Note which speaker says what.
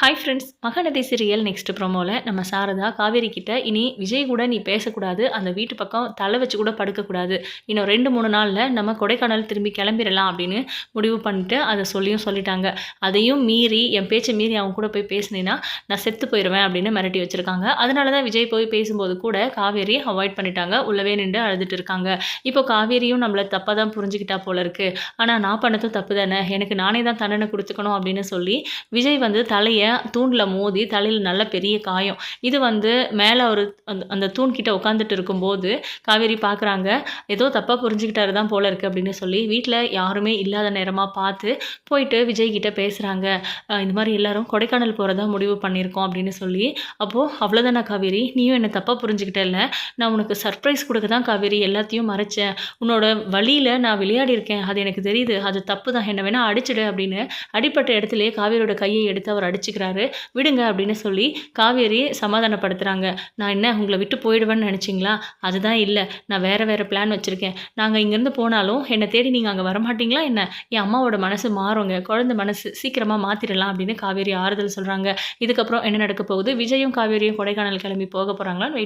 Speaker 1: Hi friends Mahanadi serial next ப்ரோமோவில் நம்ம சாரதா காவேரி கிட்ட இனி விஜய் கூட நீ பேசக்கூடாது அந்த வீட்டு பக்கம் தலை வச்சு கூட படுக்கக்கூடாது. இன்னும் ரெண்டு மூணு நாளில் நம்ம கொடைக்கானல் திரும்பி கிளம்பிடலாம் அப்படின்னு முடிவு பண்ணிட்டு அதை சொல்லியும் சொல்லிட்டாங்க. அதையும் மீறி என் பேச்சை மீறி அவங்க கூட போய் பேசினேன்னா நான் செத்து போயிடுவேன் அப்படின்னு மிரட்டி வச்சுருக்காங்க. அதனால தான் விஜய் போய் பேசும்போது கூட காவேரி அவாய்ட் பண்ணிட்டாங்க. உள்ளவே நின்று அழுதுட்டு இருக்காங்க. இப்போ காவேரியும் நம்மளை தப்பாக தான் புரிஞ்சுக்கிட்டா போல இருக்குது ஆனால் நான் பண்ணதும் தப்பு தானே? எனக்கு நானே தான் தண்டனை கொடுத்துக்கணும் அப்படின்னு சொல்லி விஜய் வந்து தலையை தூணில் மோதி தலையில் நல்ல பெரிய காயம். இது வந்து மேலே ஒரு அந்த அந்த தூண்கிட்ட உட்காந்துட்டு இருக்கும்போது காவேரி பார்க்குறாங்க ஏதோ தப்பாக புரிஞ்சுக்கிட்டாரு தான் போல இருக்குது அப்படின்னு சொல்லி வீட்டில் யாருமே இல்லாத நேரமாக பார்த்து போயிட்டு விஜய் கிட்ட பேசுகிறாங்க இந்த மாதிரி எல்லாரும் கொடைக்கானல் போகிறதா முடிவு பண்ணியிருக்கோம் அப்படின்னு சொல்லி அப்போது அவ்வளோதானா காவேரி? நீயும் என்னை தப்பாக புரிஞ்சுக்கிட்டல நான் உனக்கு சர்ப்ரைஸ் கொடுக்க தான் காவேரி எல்லாத்தையும் மறைச்சேன். உன்னோட வழியில் நான் விளையாடி இருக்கேன். அது எனக்கு தெரியுது. அது தப்பு தான் என்ன வேணால் அடிச்சிடு அப்படின்னு அடிப்பட்ட இடத்துலையே காவேரியோட கையை எடுத்து அவர் வச்சுக்கிறாரு விடுங்க அப்படின்னு சொல்லி காவேரி சமாதானப்படுத்துகிறாங்க நான் என்ன உங்களை விட்டு போயிடுவேன்னு நினச்சிங்களா? அதுதான் இல்லை. நான் வேறு வேறு பிளான் வச்சுருக்கேன். நாங்கள் இங்கேருந்து போனாலும் என்னை தேடி நீங்கள் அங்கே வரமாட்டீங்களா என்ன? என் அம்மாவோட மனசு மாறுங்க. குழந்தை மனசு சீக்கிரமாக மாற்றிடலாம் அப்படின்னு காவேரி ஆறுதல் சொல்கிறாங்க இதுக்கப்புறம் என்ன நடக்க போகுது? விஜயும் காவேரியும் கொடைக்கானல் கிளம்பி போக போகிறாங்களான்னு வெயிட்